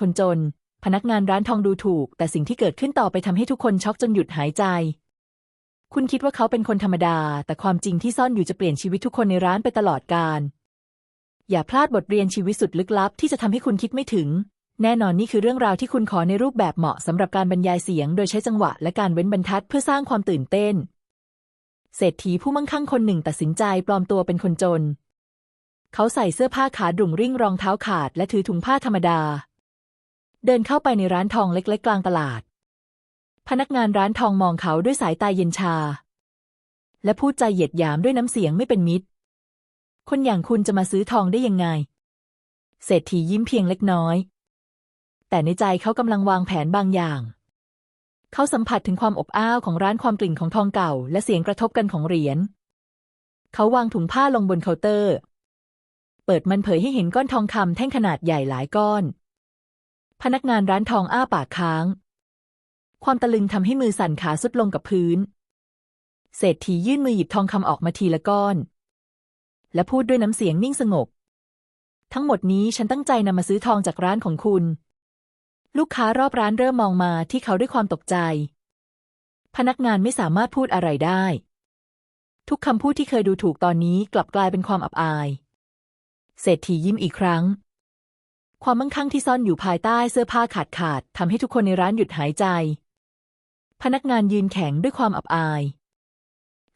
คนจน พนักงานร้านทองดูถูก แต่สิ่งที่เกิดขึ้นต่อไปทำให้ทุกคนช็อกจนหยุดหายใจ คุณคิดว่าเขาเป็นคนธรรมดา แต่ความจริงที่ซ่อนอยู่จะเปลี่ยนชีวิตทุกคนในร้านไปตลอดกาลอย่าพลาดบทเรียนชีวิตสุดลึกลับที่จะทำให้คุณคิดไม่ถึง แน่นอนนี่คือเรื่องราวที่คุณขอในรูปแบบเหมาะสำหรับการบรรยายเสียง โดยใช้จังหวะและการเว้นบรรทัดเพื่อสร้างความตื่นเต้น เศรษฐีผู้มั่งคั่งคนหนึ่งตัดสินใจปลอมตัวเป็นคนจน เขาใส่เสื้อผ้าขาดุ่งริ่งรองเท้าขาดและถือถุงผ้าธรรมดา เดินเข้าไปในร้านทองเล็กๆ กลางตลาด พนักงานร้านทองมองเขาด้วยสายตาเย็นชา และพูดใจเหยียดหยามด้วยน้ำเสียงไม่เป็นมิตร คนอย่างคุณจะมาซื้อทองได้ยังไง เศรษฐียิ้มเพียงเล็กน้อย แต่ในใจเขากำลังวางแผนบางอย่าง เขาสัมผัสถึงความอบอ้าวของร้านความกลิ่นของทองเก่า และเสียงกระทบกันของเหรียญ เขาวางถุงผ้าลงบนเคาน์เตอร์ เปิดมันเผยให้เห็นก้อนทองคำแท่งขนาดใหญ่หลายก้อน พนักงานร้านทองอ้าปากค้าง ความตะลึงทำให้มือสั่นขาสุดลงกับพื้น เศรษฐียื่นมือหยิบทองคำออกมาทีละก้อน และพูดด้วยน้ำเสียงนิ่งสงบ ทั้งหมดนี้ฉันตั้งใจนำมาซื้อทองจากร้านของคุณ ลูกค้ารอบร้านเริ่มมองมาที่เขาด้วยความตกใจ พนักงานไม่สามารถพูดอะไรได้ ทุกคำพูดที่เคยดูถูกตอนนี้กลับกลายเป็นความอับอาย เศรษฐียิ้มอีกครั้ง ความมั่งคั่งที่ซ่อนอยู่ภายใต้เสื้อผ้าขาดขาดทำให้ทุกคนในร้านหยุดหายใจ พนักงานยืนแข็งด้วยความอับอาย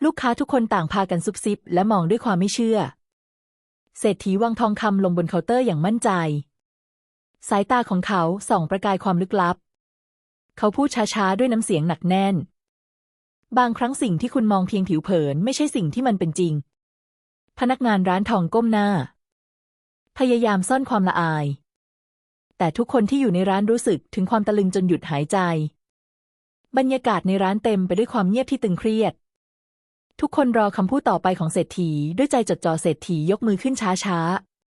ลูกค้าทุกคนต่างพากันซุบซิบ และมองด้วยความไม่เชื่อ เศรษฐีวางทองคำลงบนเคาน์เตอร์อย่างมั่นใจ สายตาของเขาส่องประกายความลึกลับ เขาพูดช้าๆด้วยน้ำเสียงหนักแน่น บางครั้งสิ่งที่คุณมองเพียงผิวเผิน ไม่ใช่สิ่งที่มันเป็นจริง พนักงานร้านทองก้มหน้า พยายามซ่อนความละอาย แต่ทุกคนที่อยู่ในร้านรู้สึกถึงความตะลึงจนหยุดหายใจ บรรยากาศในร้านเต็มไปด้วยความเงียบที่ตึงเครียด ทุกคนรอคำพูดต่อไปของเศรษฐีด้วยใจจดจ่อเศรษฐียกมือขึ้นช้า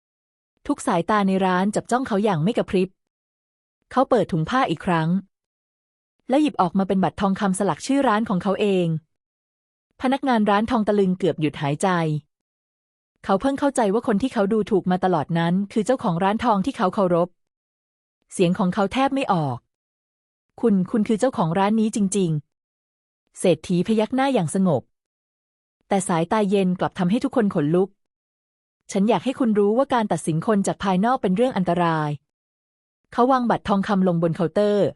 ๆ ทุกสายตาในร้านจับจ้องเขาอย่างไม่กระพริบ เขาเปิดถุงผ้าอีกครั้ง และหยิบออกมาเป็นบัตรทองคำสลักชื่อร้านของเขาเอง พนักงานร้านทองตะลึงเกือบหยุดหายใจเขาเพิ่งเข้าใจว่าคนที่เขาดูถูกมาตลอดนั้น คือเจ้าของร้านทองที่เขาเคารพ เสียงของเขาแทบไม่ออก คุณคุณคือเจ้าของร้านนี้จริง ๆ เศรษฐีพยักหน้าอย่างสงบ แต่สายตาเย็นกลับทำให้ทุกคนขนลุก ฉันอยากให้คุณรู้ว่าการตัดสินคนจากภายนอกเป็นเรื่องอันตราย เขาวางบัตรทองคำลงบนเคาน์เตอร์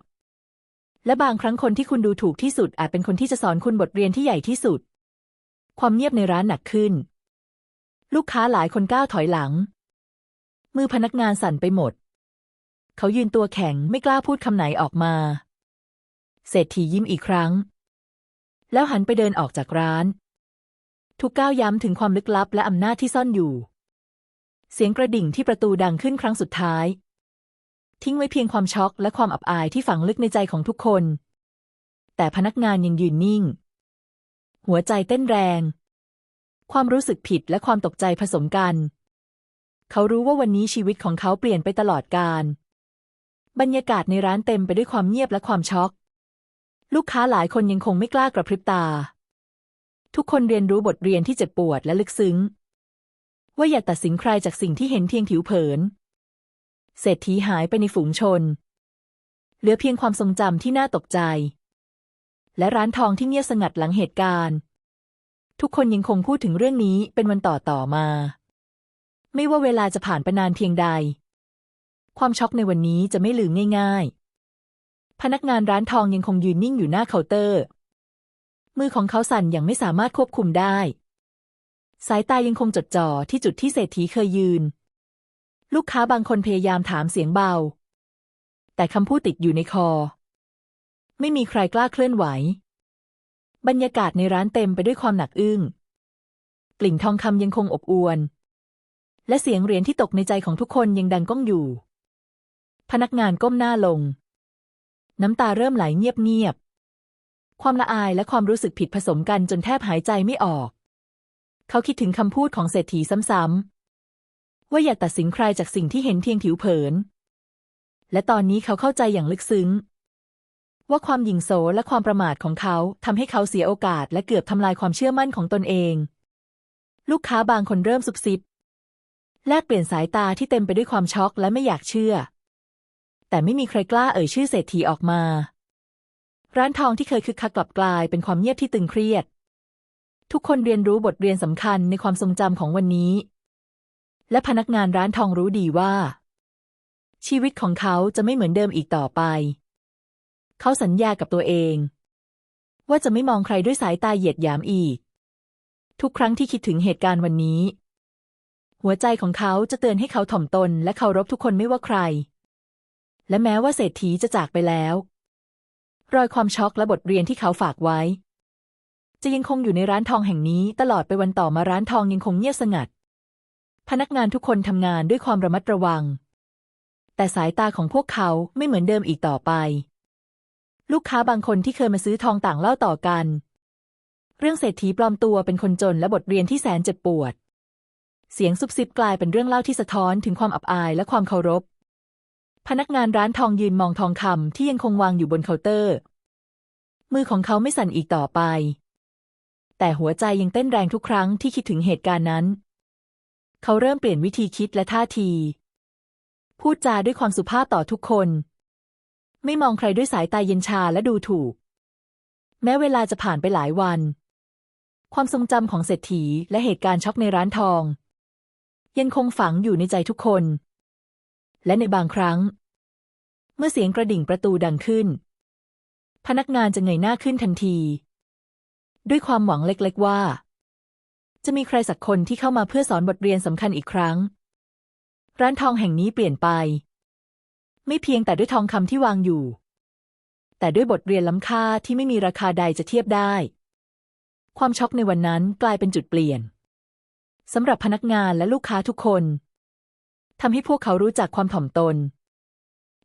และบางครั้งคนที่คุณดูถูกที่สุดอาจเป็นคนที่จะสอนคุณบทเรียนที่ใหญ่ที่สุด ความเงียบในร้านหนักขึ้น ลูกค้าหลายคนก้าวถอยหลัง มือพนักงานสั่นไปหมด เขายืนตัวแข็งไม่กล้าพูดคำไหนออกมา เศรษฐียิ้มอีกครั้ง แล้วหันไปเดินออกจากร้าน ทุกก้าวย้ำถึงความลึกลับและอำนาจที่ซ่อนอยู่ เสียงกระดิ่งที่ประตูดังขึ้นครั้งสุดท้าย ทิ้งไว้เพียงความช็อกและความอับอายที่ฝังลึกในใจของทุกคน แต่พนักงานยังยืนนิ่ง หัวใจเต้นแรง ความรู้สึกผิดและความตกใจผสมกันเขารู้ว่าวันนี้ชีวิตของเขาเปลี่ยนไปตลอดกาล บรรยากาศในร้านเต็มไปด้วยความเงียบและความช็อก ลูกค้าหลายคนยังคงไม่กล้ากระพริบตา ทุกคนเรียนรู้บทเรียนที่เจ็บปวดและลึกซึ้ง ว่าอย่าตัดสินใครจากสิ่งที่เห็นเพียงผิวเผิน เศรษฐีหายไปในฝูงชน เหลือเพียงความทรงจำที่น่าตกใจ และร้านทองที่เงียบสงัดหลังเหตุการณ์ ทุกคนยังคงพูดถึงเรื่องนี้เป็นวันต่อต่อมา ไม่ว่าเวลาจะผ่านไปนานเพียงใด ความช็อกในวันนี้จะไม่ลืมง่ายๆ พนักงานร้านทองยังคงยืนนิ่งอยู่หน้าเคาน์เตอร์ มือของเขาสั่นอย่างไม่สามารถควบคุมได้ สายตายังคงจดจ่อที่จุดที่เศรษฐีเคยยืน ลูกค้าบางคนพยายามถามเสียงเบา แต่คำพูดติดอยู่ในคอ ไม่มีใครกล้าเคลื่อนไหว บรรยากาศในร้านเต็มไปด้วยความหนักอึ้งกลิ่นทองคำยังคงอบอวลและเสียงเหรียญที่ตกในใจของทุกคนยังดังก้องอยู่ พนักงานก้มหน้าลง น้ำตาเริ่มไหลเงียบๆ ความละอายและความรู้สึกผิดผสมกันจนแทบหายใจไม่ออก เขาคิดถึงคำพูดของเศรษฐีซ้ำๆ ว่าอย่าตัดสินใครจากสิ่งที่เห็นเพียงผิวเผิน และตอนนี้เขาเข้าใจอย่างลึกซึ้ง ว่าความหยิ่งโสและความประมาทของเขาทำให้เขาเสียโอกาสและเกือบทำลายความเชื่อมั่นของตนเอง ลูกค้าบางคนเริ่มซุบซิบแลกเปลี่ยนสายตาที่เต็มไปด้วยความช็อกและไม่อยากเชื่อ แต่ไม่มีใครกล้าเอ่ยชื่อเศรษฐีออกมา ร้านทองที่เคยคึกคักกลับกลายเป็นความเงียบที่ตึงเครียด ทุกคนเรียนรู้บทเรียนสำคัญในความทรงจำของวันนี้ และพนักงานร้านทองรู้ดีว่า ชีวิตของเขาจะไม่เหมือนเดิมอีกต่อไป เขาสัญญากับตัวเอง ว่าจะไม่มองใครด้วยสายตาเหยียดหยามอีก ทุกครั้งที่คิดถึงเหตุการณ์วันนี้หัวใจของเขาจะเตือนให้เขาถ่อมตนและเคารพทุกคนไม่ว่าใคร และแม้ว่าเศรษฐีจะจากไปแล้ว รอยความช็อกและบทเรียนที่เขาฝากไว้ จะยังคงอยู่ในร้านทองแห่งนี้ตลอดไปวันต่อมาร้านทองยังคงเงียบสงัด พนักงานทุกคนทำงานด้วยความระมัดระวัง แต่สายตาของพวกเขาไม่เหมือนเดิมอีกต่อไป ลูกค้าบางคนที่เคยมาซื้อทองต่างเล่าต่อกัน เรื่องเศรษฐีปลอมตัวเป็นคนจนและบทเรียนที่แสนเจ็บปวด เสียงซุบซิบกลายเป็นเรื่องเล่าที่สะท้อนถึงความอับอายและความเคารพ พนักงานร้านทองยืนมองทองคำที่ยังคงวางอยู่บนเคาน์เตอร์ มือของเขาไม่สั่นอีกต่อไป แต่หัวใจยังเต้นแรงทุกครั้งที่คิดถึงเหตุการณ์นั้น เขาเริ่มเปลี่ยนวิธีคิดและท่าที พูดจาด้วยความสุภาพต่อทุกคน ไม่มองใครด้วยสายตาเย็นชาและดูถูก แม้เวลาจะผ่านไปหลายวัน ความทรงจำของเศรษฐีและเหตุการณ์ช็อกในร้านทอง ยังคงฝังอยู่ในใจทุกคน และในบางครั้ง เมื่อเสียงกระดิ่งประตูดังขึ้น พนักงานจะเงยหน้าขึ้นทันที ด้วยความหวังเล็กๆว่า จะมีใครสักคนที่เข้ามาเพื่อสอนบทเรียนสำคัญอีกครั้ง ร้านทองแห่งนี้เปลี่ยนไป ไม่เพียงแต่ด้วยทองคำที่วางอยู่ แต่ด้วยบทเรียนล้ำค่าที่ไม่มีราคาใดจะเทียบได้ ความช็อกในวันนั้นกลายเป็นจุดเปลี่ยนสำหรับพนักงานและลูกค้าทุกคน ทำให้พวกเขารู้จักความถ่อมตน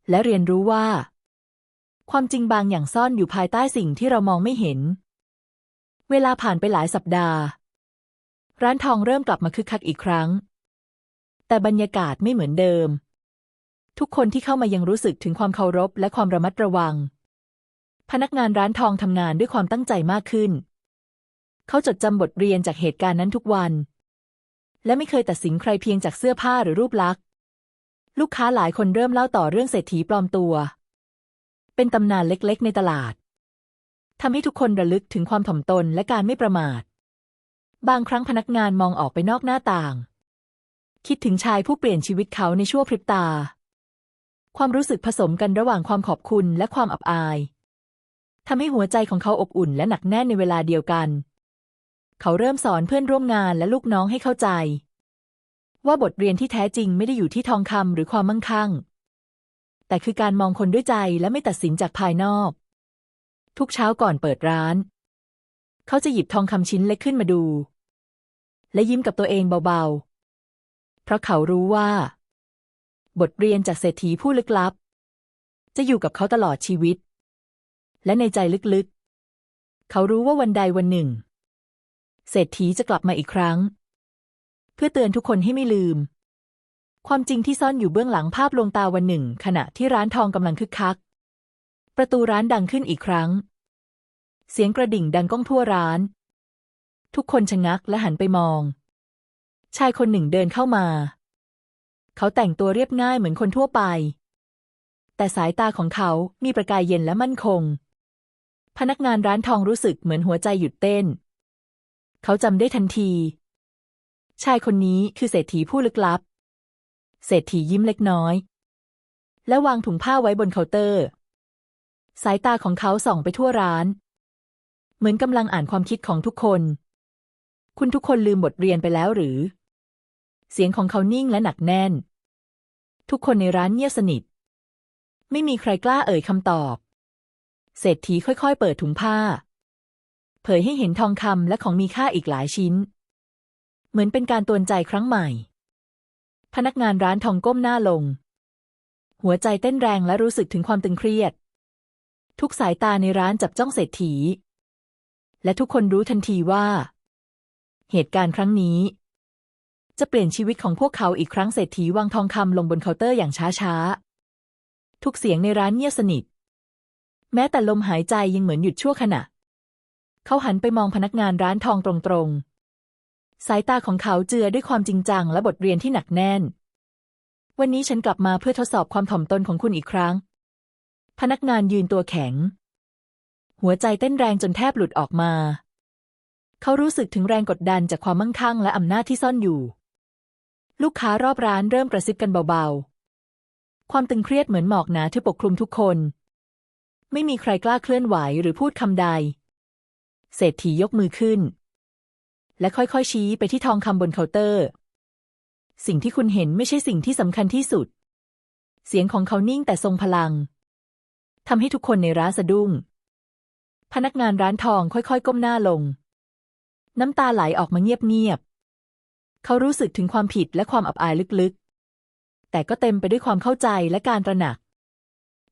และเรียนรู้ว่า ความจริงบางอย่างซ่อนอยู่ภายใต้สิ่งที่เรามองไม่เห็น เวลาผ่านไปหลายสัปดาห์ ร้านทองเริ่มกลับมาคึกคักอีกครั้ง แต่บรรยากาศไม่เหมือนเดิม ทุกคนที่เข้ามายังรู้สึกถึงความเคารพและความระมัดระวัง พนักงานร้านทองทำงานด้วยความตั้งใจมากขึ้น เขาจดจำบทเรียนจากเหตุการณ์นั้นทุกวันและไม่เคยตัดสินใครเพียงจากเสื้อผ้าหรือรูปลักษณ์ ลูกค้าหลายคนเริ่มเล่าต่อเรื่องเศรษฐีปลอมตัว เป็นตำนานเล็กๆ ในตลาดทำให้ทุกคนระลึกถึงความถ่อมตนและการไม่ประมาท บางครั้งพนักงานมองออกไปนอกหน้าต่าง คิดถึงชายผู้เปลี่ยนชีวิตเขาในชั่วพริบตา ความรู้สึกผสมกันระหว่างความขอบคุณและความอับอายทำให้หัวใจของเขาอบอุ่นและหนักแน่นในเวลาเดียวกัน เขาเริ่มสอนเพื่อนร่วมงานและลูกน้องให้เข้าใจ ว่าบทเรียนที่แท้จริงไม่ได้อยู่ที่ทองคำหรือความมั่งคั่ง แต่คือการมองคนด้วยใจและไม่ตัดสินจากภายนอก ทุกเช้าก่อนเปิดร้าน เขาจะหยิบทองคำชิ้นเล็กขึ้นมาดู และยิ้มกับตัวเองเบาๆ เพราะเขารู้ว่า บทเรียนจากเศรษฐีผู้ลึกลับ จะอยู่กับเขาตลอดชีวิต และในใจลึกๆ เขารู้ว่าวันใดวันหนึ่ง เศรษฐีจะกลับมาอีกครั้ง เพื่อเตือนทุกคนให้ไม่ลืม ความจริงที่ซ่อนอยู่เบื้องหลังภาพลวงตาวันหนึ่ง ขณะที่ร้านทองกำลังคึกคัก ประตูร้านดังขึ้นอีกครั้ง เสียงกระดิ่งดังก้องทั่วร้าน ทุกคนชะงักและหันไปมอง ชายคนหนึ่งเดินเข้ามา เขาแต่งตัวเรียบง่ายเหมือนคนทั่วไป แต่สายตาของเขามีประกายเย็นและมั่นคง พนักงานร้านทองรู้สึกเหมือนหัวใจหยุดเต้น เขาจำได้ทันที ชายคนนี้คือเศรษฐีผู้ลึกลับ เศรษฐียิ้มเล็กน้อย และวางถุงผ้าไว้บนเคาน์เตอร์ สายตาของเขาส่องไปทั่วร้าน เหมือนกำลังอ่านความคิดของทุกคน คุณทุกคนลืมบทเรียนไปแล้วหรือ เสียงของเขานิ่งและหนักแน่น ทุกคนในร้านเงียบสนิท ไม่มีใครกล้าเอ่ยคำตอบ เศรษฐีค่อยๆ เปิดถุงผ้า เผยให้เห็นทองคำและของมีค่าอีกหลายชิ้น เหมือนเป็นการตวนใจครั้งใหม่ พนักงานร้านทองก้มหน้าลง หัวใจเต้นแรงและรู้สึกถึงความตึงเครียด ทุกสายตาในร้านจับจ้องเศรษฐี และทุกคนรู้ทันทีว่า เหตุการณ์ครั้งนี้ จะเปลี่ยนชีวิตของพวกเขาอีกครั้งเศรษฐีวางทองคำลงบนเคาน์เตอร์อย่างช้าๆ ทุกเสียงในร้านเงียบสนิท แม้แต่ลมหายใจยังเหมือนหยุดชั่วขณะ เขาหันไปมองพนักงานร้านทองตรงๆ สายตาของเขาเจือด้วยความจริงจังและบทเรียนที่หนักแน่น วันนี้ฉันกลับมาเพื่อทดสอบความถ่อมตนของคุณอีกครั้ง พนักงานยืนตัวแข็ง หัวใจเต้นแรงจนแทบหลุดออกมา เขารู้สึกถึงแรงกดดันจากความมั่งคั่งและอำนาจที่ซ่อนอยู่ ลูกค้ารอบร้านเริ่มกระซิบกันเบาๆ ความตึงเครียดเหมือนหมอกหนาที่ปกคลุมทุกคน ไม่มีใครกล้าเคลื่อนไหวหรือพูดคำใด เศรษฐียกมือขึ้น และค่อยๆชี้ไปที่ทองคำบนเคาน์เตอร์ สิ่งที่คุณเห็นไม่ใช่สิ่งที่สำคัญที่สุด เสียงของเขานิ่งแต่ทรงพลังทำให้ทุกคนในร้านสะดุ้ง พนักงานร้านทองค่อยๆ ก้มหน้าลง น้ำตาไหลออกมาเงียบๆ เขารู้สึกถึงความผิดและความอับอายลึกๆ แต่ก็เต็มไปด้วยความเข้าใจและการตระหนัก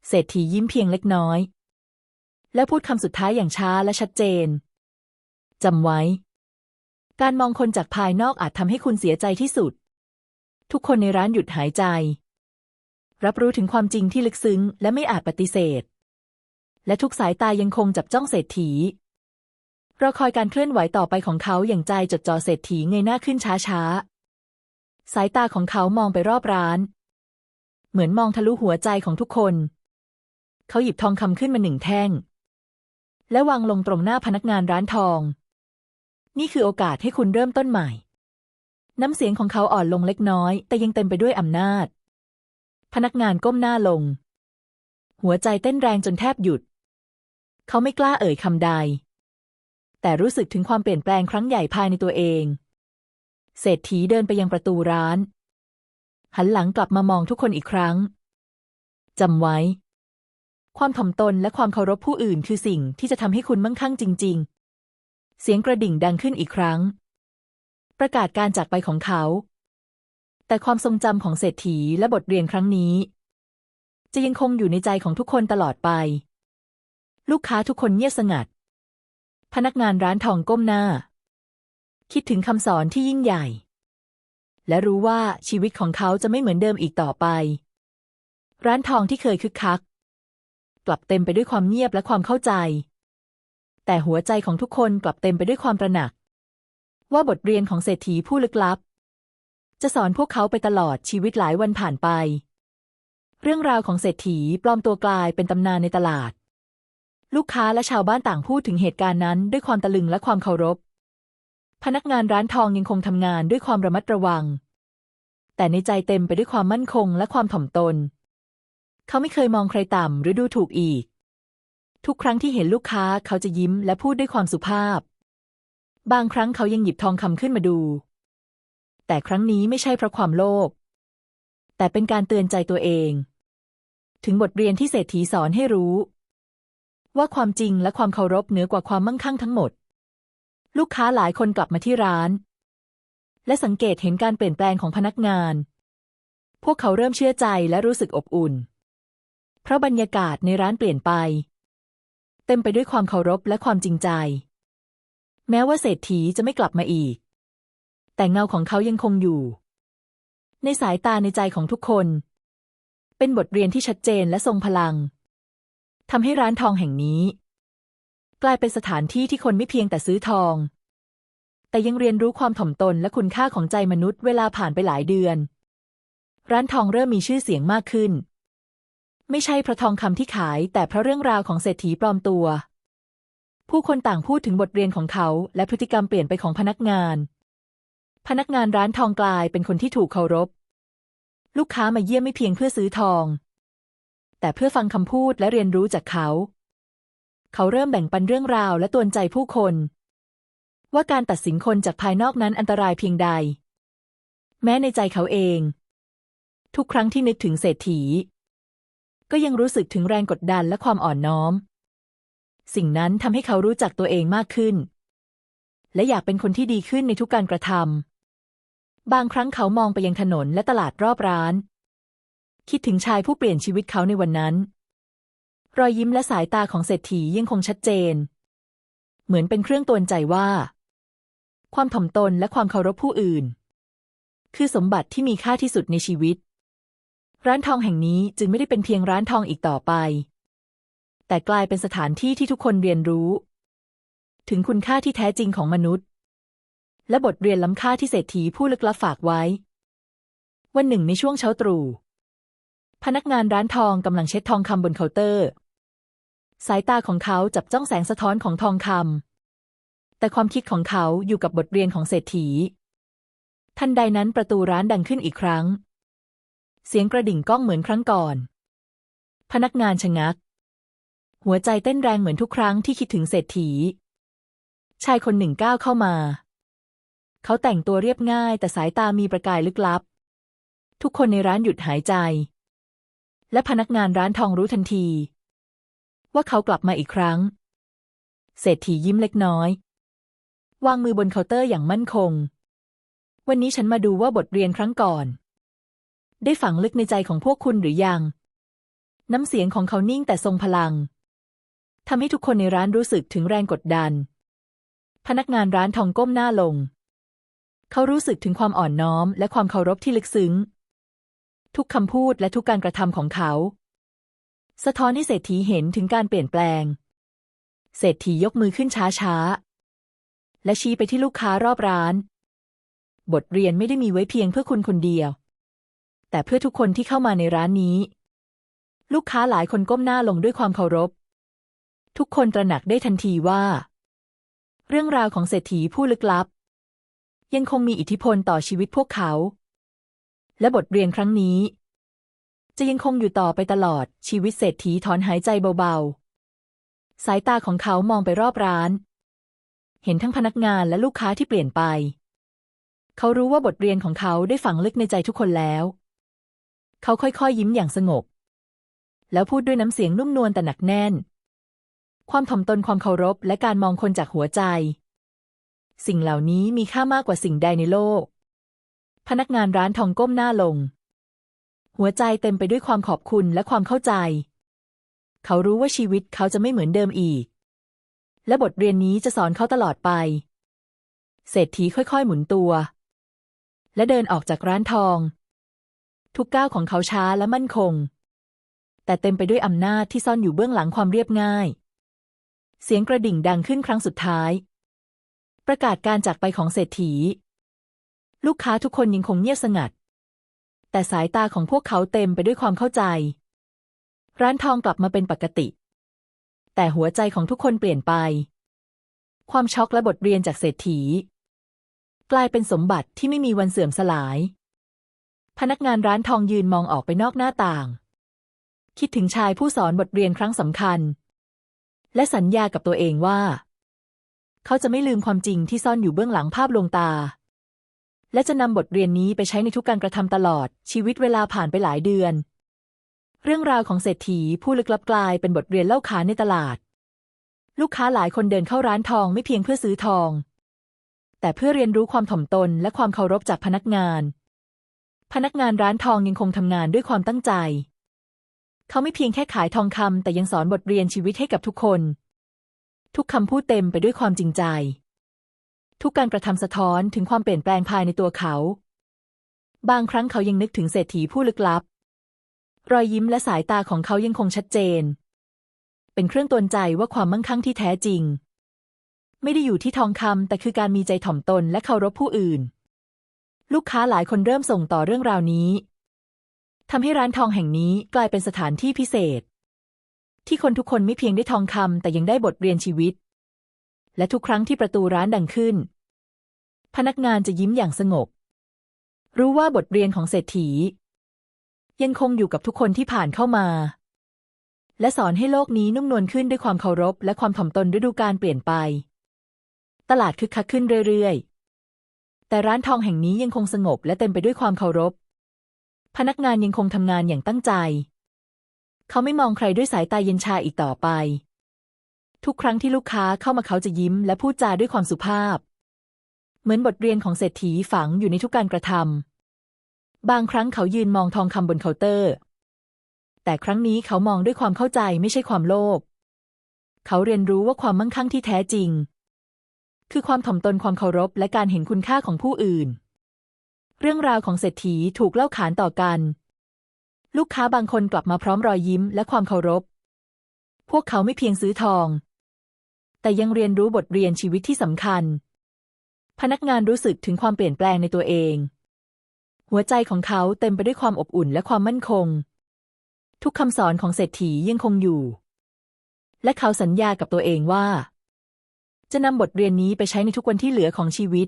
เศรษฐียิ้มเพียงเล็กน้อย แล้วพูดคำสุดท้ายอย่างช้าและชัดเจนจำไว้ การมองคนจากภายนอกอาจทำให้คุณเสียใจที่สุด ทุกคนในร้านหยุดหายใจ รับรู้ถึงความจริงที่ลึกซึ้ง และไม่อาจปฏิเสธ และทุกสายตายังคงจับจ้องเศรษฐีรอคอยการเคลื่อนไหวต่อไปของเขาอย่างใจจดจ่อเศรษฐีเงยหน้าขึ้นช้าๆ สายตาของเขามองไปรอบร้าน เหมือนมองทะลุหัวใจของทุกคน เขาหยิบทองคำขึ้นมาหนึ่งแท่ง และวางลงตรงหน้าพนักงานร้านทอง นี่คือโอกาสให้คุณเริ่มต้นใหม่ น้ำเสียงของเขาอ่อนลงเล็กน้อย แต่ยังเต็มไปด้วยอำนาจ พนักงานก้มหน้าลง หัวใจเต้นแรงจนแทบหยุด เขาไม่กล้าเอ่ยคำใด แต่รู้สึกถึงความเปลี่ยนแปลงครั้งใหญ่ภายในตัวเอง เศรษฐีเดินไปยังประตูร้าน หันหลังกลับมามองทุกคนอีกครั้งจำไว้ ความถ่อมตนและความเคารพผู้อื่นคือสิ่งที่จะทำให้คุณมั่งคั่งจริง ๆ เสียงกระดิ่งดังขึ้นอีกครั้ง ประกาศการจากไปของเขา แต่ความทรงจำของเศรษฐีและบทเรียนครั้งนี้ จะยังคงอยู่ในใจของทุกคนตลอดไป ลูกค้าทุกคนเงียบสงัด พนักงานร้านทองก้มหน้า คิดถึงคำสอนที่ยิ่งใหญ่ และรู้ว่าชีวิตของเขาจะไม่เหมือนเดิมอีกต่อไป ร้านทองที่เคยคึกคัก กลับเต็มไปด้วยความเงียบและความเข้าใจ แต่หัวใจของทุกคนกลับเต็มไปด้วยความตระหนัก ว่าบทเรียนของเศรษฐีผู้ลึกลับ จะสอนพวกเขาไปตลอดชีวิตหลายวันผ่านไป เรื่องราวของเศรษฐีปลอมตัวกลายเป็นตำนานในตลาด ลูกค้าและชาวบ้านต่างพูดถึงเหตุการณ์นั้นด้วยความตะลึงและความเคารพ พนักงานร้านทองยังคงทำงานด้วยความระมัดระวัง แต่ในใจเต็มไปด้วยความมั่นคงและความถ่อมตน เขาไม่เคยมองใครต่ำหรือดูถูกอีก ทุกครั้งที่เห็นลูกค้าเขาจะยิ้มและพูดด้วยความสุภาพ บางครั้งเขายังหยิบทองคำขึ้นมาดู แต่ครั้งนี้ไม่ใช่เพราะความโลภ แต่เป็นการเตือนใจตัวเอง ถึงบทเรียนที่เศรษฐีสอนให้รู้ ว่าความจริงและความเคารพเหนือกว่าความมั่งคั่งทั้งหมด ลูกค้าหลายคนกลับมาที่ร้าน และสังเกตเห็นการเปลี่ยนแปลงของพนักงาน พวกเขาเริ่มเชื่อใจและรู้สึกอบอุ่น เพราะบรรยากาศในร้านเปลี่ยนไป เต็มไปด้วยความเคารพและความจริงใจ แม้ว่าเศรษฐีจะไม่กลับมาอีก แต่เงาของเขายังคงอยู่ ในสายตาในใจของทุกคน เป็นบทเรียนที่ชัดเจนและทรงพลังทำให้ร้านทองแห่งนี้ กลายเป็นสถานที่ที่คนไม่เพียงแต่ซื้อทอง แต่ยังเรียนรู้ความถ่อมตนและคุณค่าของใจมนุษย์เวลาผ่านไปหลายเดือน ร้านทองเริ่มมีชื่อเสียงมากขึ้น ไม่ใช่เพราะทองคำที่ขาย แต่เพราะเรื่องราวของเศรษฐีปลอมตัว ผู้คนต่างพูดถึงบทเรียนของเขา และพฤติกรรมเปลี่ยนไปของพนักงาน พนักงานร้านทองกลายเป็นคนที่ถูกเคารพ ลูกค้ามาเยี่ยมไม่เพียงเพื่อซื้อทอง แต่เพื่อฟังคำพูดและเรียนรู้จากเขา เขาเริ่มแบ่งปันเรื่องราวและตวนใจผู้คน ว่าการตัดสินคนจากภายนอกนั้นอันตรายเพียงใด แม้ในใจเขาเอง ทุกครั้งที่นึกถึงเศรษฐี ก็ยังรู้สึกถึงแรงกดดันและความอ่อนน้อม สิ่งนั้นทำให้เขารู้จักตัวเองมากขึ้น และอยากเป็นคนที่ดีขึ้นในทุกการกระทำบางครั้งเขามองไปยังถนนและตลาดรอบร้าน คิดถึงชายผู้เปลี่ยนชีวิตเขาในวันนั้น รอยยิ้มและสายตาของเศรษฐียังคงชัดเจน เหมือนเป็นเครื่องตวนใจว่า ความถ่อมตนและความเคารพผู้อื่น คือสมบัติที่มีค่าที่สุดในชีวิต ร้านทองแห่งนี้จึงไม่ได้เป็นเพียงร้านทองอีกต่อไป แต่กลายเป็นสถานที่ที่ทุกคนเรียนรู้ ถึงคุณค่าที่แท้จริงของมนุษย์ และบทเรียนล้ำค่าที่เศรษฐีผู้ลึกลับฝากไว้ วันหนึ่งในช่วงเช้าตรู่พนักงานร้านทองกำลังเช็ดทองคำบนเคาน์เตอร์ สายตาของเขาจับจ้องแสงสะท้อนของทองคำแต่ความคิดของเขาอยู่กับบทเรียนของเศรษฐี ทันใดนั้นประตูร้านดังขึ้นอีกครั้ง เสียงกระดิ่งก้องเหมือนครั้งก่อน พนักงานชะงัก หัวใจเต้นแรงเหมือนทุกครั้งที่คิดถึงเศรษฐี ชายคนหนึ่งก้าวเข้ามา เขาแต่งตัวเรียบง่ายแต่สายตามีประกายลึกลับ ทุกคนในร้านหยุดหายใจ และพนักงานร้านทองรู้ทันที ว่าเขากลับมาอีกครั้ง เศรษฐียิ้มเล็กน้อย วางมือบนเคาน์เตอร์อย่างมั่นคง วันนี้ฉันมาดูว่าบทเรียนครั้งก่อน ได้ฝังลึกในใจของพวกคุณหรือยัง น้ำเสียงของเขานิ่งแต่ทรงพลังทำให้ทุกคนในร้านรู้สึกถึงแรงกดดัน พนักงานร้านทองก้มหน้าลง เขารู้สึกถึงความอ่อนน้อมและความเคารพที่ลึกซึ้ง ทุกคำพูดและทุกการกระทำของเขา สะท้อนให้เศรษฐีเห็นถึงการเปลี่ยนแปลง เศรษฐียกมือขึ้นช้าๆ และชี้ไปที่ลูกค้ารอบร้าน บทเรียนไม่ได้มีไว้เพียงเพื่อคุณคนเดียว แต่เพื่อทุกคนที่เข้ามาในร้านนี้ ลูกค้าหลายคนก้มหน้าลงด้วยความเคารพ ทุกคนตระหนักได้ทันทีว่า เรื่องราวของเศรษฐีผู้ลึกลับ ยังคงมีอิทธิพลต่อชีวิตพวกเขา และบทเรียนครั้งนี้ จะยังคงอยู่ต่อไปตลอดชีวิตเศรษฐีถอนหายใจเบาๆ สายตาของเขามองไปรอบร้าน เห็นทั้งพนักงานและลูกค้าที่เปลี่ยนไป เขารู้ว่าบทเรียนของเขาได้ฝังลึกในใจทุกคนแล้ว เขาค่อยๆยิ้มอย่างสงบ แล้วพูดด้วยน้ำเสียงนุ่มนวลแต่หนักแน่น ความถ่อมตนความเคารพและการมองคนจากหัวใจ สิ่งเหล่านี้มีค่ามากกว่าสิ่งใดในโลก พนักงานร้านทองก้มหน้าลง หัวใจเต็มไปด้วยความขอบคุณและความเข้าใจ เขารู้ว่าชีวิตเขาจะไม่เหมือนเดิมอีก และบทเรียนนี้จะสอนเขาตลอดไป เศรษฐีค่อยๆ หมุนตัว และเดินออกจากร้านทอง ทุกก้าวของเขาช้าและมั่นคง แต่เต็มไปด้วยอำนาจที่ซ่อนอยู่เบื้องหลังความเรียบง่าย เสียงกระดิ่งดังขึ้นครั้งสุดท้าย ประกาศการจากไปของเศรษฐี ลูกค้าทุกคนยังคงเงียบสงัด แต่สายตาของพวกเขาเต็มไปด้วยความเข้าใจ ร้านทองกลับมาเป็นปกติ แต่หัวใจของทุกคนเปลี่ยนไป ความช็อกและบทเรียนจากเศรษฐี กลายเป็นสมบัติที่ไม่มีวันเสื่อมสลาย พนักงานร้านทองยืนมองออกไปนอกหน้าต่าง คิดถึงชายผู้สอนบทเรียนครั้งสำคัญ และสัญญากับตัวเองว่า เขาจะไม่ลืมความจริงที่ซ่อนอยู่เบื้องหลังภาพลวงตา และจะนำบทเรียนนี้ไปใช้ในทุกการกระทำตลอดชีวิตเวลาผ่านไปหลายเดือน เรื่องราวของเศรษฐีผู้ลึกลับกลายเป็นบทเรียนเล่าขานในตลาด ลูกค้าหลายคนเดินเข้าร้านทองไม่เพียงเพื่อซื้อทอง แต่เพื่อเรียนรู้ความถ่อมตนและความเคารพจากพนักงาน พนักงานร้านทองยังคงทำงานด้วยความตั้งใจ เขาไม่เพียงแค่ขายทองคำแต่ยังสอนบทเรียนชีวิตให้กับทุกคน ทุกคำพูดเต็มไปด้วยความจริงใจ ทุกการกระทำสะท้อนถึงความเปลี่ยนแปลงภายในตัวเขา บางครั้งเขายังนึกถึงเศรษฐีผู้ลึกลับ รอยยิ้มและสายตาของเขายังคงชัดเจน เป็นเครื่องตวนใจว่าความมั่งคั่งที่แท้จริง ไม่ได้อยู่ที่ทองคำแต่คือการมีใจถ่อมตนและเคารพผู้อื่น ลูกค้าหลายคนเริ่มส่งต่อเรื่องราวนี้ทำให้ร้านทองแห่งนี้กลายเป็นสถานที่พิเศษ ที่คนทุกคนไม่เพียงได้ทองคำแต่ยังได้บทเรียนชีวิต และทุกครั้งที่ประตูร้านดังขึ้น พนักงานจะยิ้มอย่างสงบ รู้ว่าบทเรียนของเศรษฐี ยังคงอยู่กับทุกคนที่ผ่านเข้ามา และสอนให้โลกนี้นุ่มนวลขึ้นด้วยความเคารพ และความถ่อมตนฤดูการเปลี่ยนไป ตลาดคึกคักขึ้นเรื่อยๆ แต่ร้านทองแห่งนี้ยังคงสงบและเต็มไปด้วยความเคารพ พนักงานยังคงทำงานอย่างตั้งใจ เขาไม่มองใครด้วยสายตาเย็นชาอีกต่อไป ทุกครั้งที่ลูกค้าเข้ามาเขาจะยิ้มและพูดจาด้วยความสุภาพ เหมือนบทเรียนของเศรษฐีฝังอยู่ในทุกการกระทำบางครั้งเขายืนมองทองคำบนเคาน์เตอร์ แต่ครั้งนี้เขามองด้วยความเข้าใจไม่ใช่ความโลภเขาเรียนรู้ว่าความมั่งคั่งที่แท้จริง คือความถ่อมตนความเคารพและการเห็นคุณค่าของผู้อื่น เรื่องราวของเศรษฐีถูกเล่าขานต่อกัน ลูกค้าบางคนกลับมาพร้อมรอยยิ้มและความเคารพ พวกเขาไม่เพียงซื้อทอง แต่ยังเรียนรู้บทเรียนชีวิตที่สำคัญ พนักงานรู้สึกถึงความเปลี่ยนแปลงในตัวเองหหัวใจของเขาเต็มไปด้วยความอบอุ่นและความมั่นคง ทุกคำสอนของเศรษฐียังคงอยู่ และเขาสัญญากับตัวเองว่า จะนำบทเรียนนี้ไปใช้ในทุกวันที่เหลือของชีวิต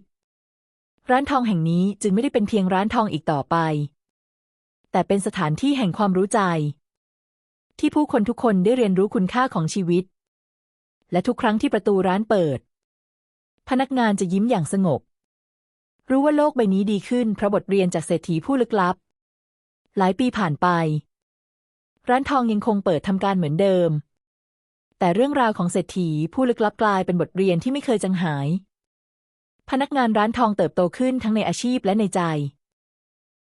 ร้านทองแห่งนี้จึงไม่ได้เป็นเพียงร้านทองอีกต่อไป แต่เป็นสถานที่แห่งความรู้ใจ ที่ผู้คนทุกคนได้เรียนรู้คุณค่าของชีวิต และทุกครั้งที่ประตูร้านเปิด พนักงานจะยิ้มอย่างสงบ รู้ว่าโลกใบนี้ดีขึ้นเพราะบทเรียนจากเศรษฐีผู้ลึกลับ หลายปีผ่านไป ร้านทองยังคงเปิดทำการเหมือนเดิม แต่เรื่องราวของเศรษฐีผู้ลึกลับกลายเป็นบทเรียนที่ไม่เคยจางหาย พนักงานร้านทองเติบโตขึ้นทั้งในอาชีพและในใจ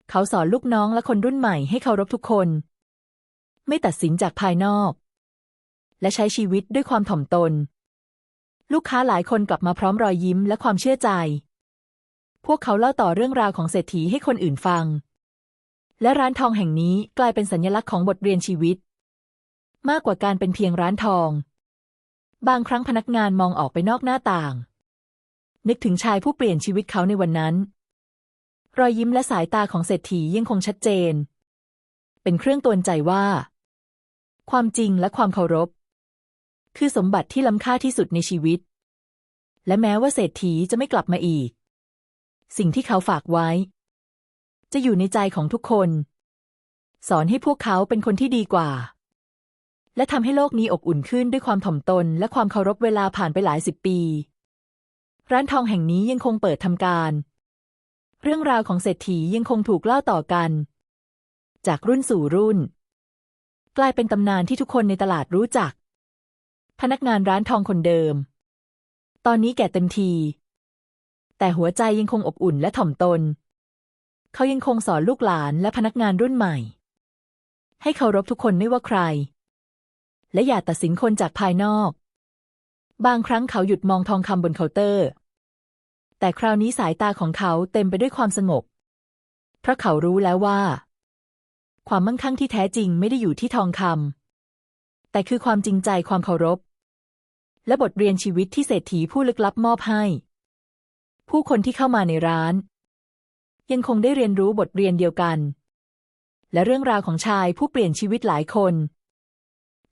เขาสอนลูกน้องและคนรุ่นใหม่ให้เคารพทุกคน ไม่ตัดสินจากภายนอก และใช้ชีวิตด้วยความถ่อมตน ลูกค้าหลายคนกลับมาพร้อมรอยยิ้มและความเชื่อใจ พวกเขาเล่าต่อเรื่องราวของเศรษฐีให้คนอื่นฟัง และร้านทองแห่งนี้กลายเป็นสัญลักษณ์ของบทเรียนชีวิต มากกว่าการเป็นเพียงร้านทอง บางครั้งพนักงานมองออกไปนอกหน้าต่าง นึกถึงชายผู้เปลี่ยนชีวิตเขาในวันนั้น รอยยิ้มและสายตาของเศรษฐียังคงชัดเจน เป็นเครื่องตือนใจว่า ความจริงและความเคารพ คือสมบัติที่ล้ำค่าที่สุดในชีวิต และแม้ว่าเศรษฐีจะไม่กลับมาอีก สิ่งที่เขาฝากไว้ จะอยู่ในใจของทุกคน สอนให้พวกเขาเป็นคนที่ดีกว่า และทำให้โลกนี้อบอุ่นขึ้นด้วยความถ่อมตน และความเคารพเวลาผ่านไปหลายสิบปี ร้านทองแห่งนี้ยังคงเปิดทำการ เรื่องราวของเศรษฐียังคงถูกเล่าต่อกัน จากรุ่นสู่รุ่น กลายเป็นตำนานที่ทุกคนในตลาดรู้จัก พนักงานร้านทองคนเดิม ตอนนี้แก่เต็มที แต่หัวใจยังคงอบอุ่นและถ่อมตน เขายังคงสอนลูกหลานและพนักงานรุ่นใหม่ ให้เคารพทุกคนไม่ว่าใคร และอย่าตัดสินคนจากภายนอก บางครั้งเขาหยุดมองทองคำบนเคาน์เตอร์ แต่คราวนี้สายตาของเขาเต็มไปด้วยความสงบ เพราะเขารู้แล้วว่า ความมั่งคั่งที่แท้จริงไม่ได้อยู่ที่ทองคำแต่คือความจริงใจความเคารพ และบทเรียนชีวิตที่เศรษฐีผู้ลึกลับมอบให้ ผู้คนที่เข้ามาในร้าน ยังคงได้เรียนรู้บทเรียนเดียวกัน และเรื่องราวของชายผู้เปลี่ยนชีวิตหลายคน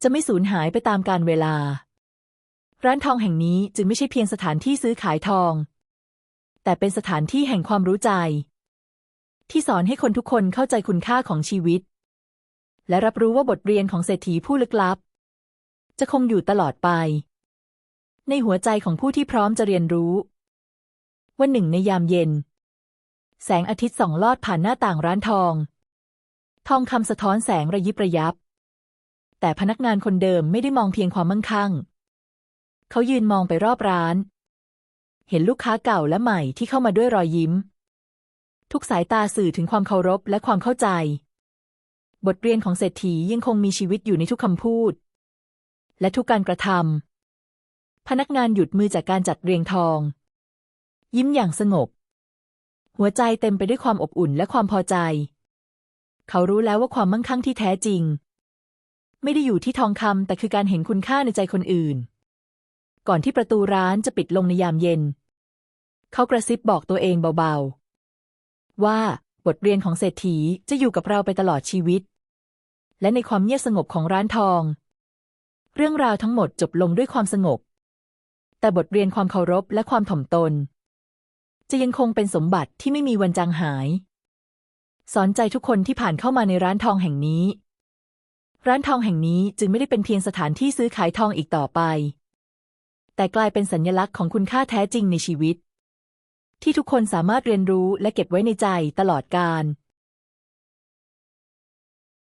จะไม่สูญหายไปตามกาลเวลา ร้านทองแห่งนี้จึงไม่ใช่เพียงสถานที่ซื้อขายทอง แต่เป็นสถานที่แห่งความรู้ใจ ที่สอนให้คนทุกคนเข้าใจคุณค่าของชีวิต และรับรู้ว่าบทเรียนของเศรษฐีผู้ลึกลับ จะคงอยู่ตลอดไป ในหัวใจของผู้ที่พร้อมจะเรียนรู้ วันหนึ่งในยามเย็น แสงอาทิตย์ส่องลอดผ่านหน้าต่างร้านทอง ทองคำสะท้อนแสงระยิบระยับ แต่พนักงานคนเดิมไม่ได้มองเพียงความมั่งคั่ง เขายืนมองไปรอบร้าน เห็นลูกค้าเก่าและใหม่ที่เข้ามาด้วยรอยยิ้ม ทุกสายตาสื่อถึงความเคารพและความเข้าใจ บทเรียนของเศรษฐียังคงมีชีวิตอยู่ในทุกคำพูด และทุกการกระทำพนักงานหยุดมือจากการจัดเรียงทอง ยิ้มอย่างสงบ หัวใจเต็มไปด้วยความอบอุ่นและความพอใจ เขารู้แล้วว่าความมั่งคั่งที่แท้จริง ไม่ได้อยู่ที่ทองคำแต่คือการเห็นคุณค่าในใจคนอื่น ก่อนที่ประตูร้านจะปิดลงในยามเย็น เขากระซิบบอกตัวเองเบาๆ ว่าบทเรียนของเศรษฐีจะอยู่กับเราไปตลอดชีวิต และในความเงียบสงบของร้านทอง เรื่องราวทั้งหมดจบลงด้วยความสงบ แต่บทเรียนความเคารพและความถ่อมตน จะยังคงเป็นสมบัติที่ไม่มีวันจางหาย สอนใจทุกคนที่ผ่านเข้ามาในร้านทองแห่งนี้ ร้านทองแห่งนี้จึงไม่ได้เป็นเพียงสถานที่ซื้อขายทองอีกต่อไป แต่กลายเป็นสัญญลักษณ์ของคุณค่าแท้จริงในชีวิต ที่ทุกคนสามารถเรียนรู้และเก็บไว้ในใจตลอดกาล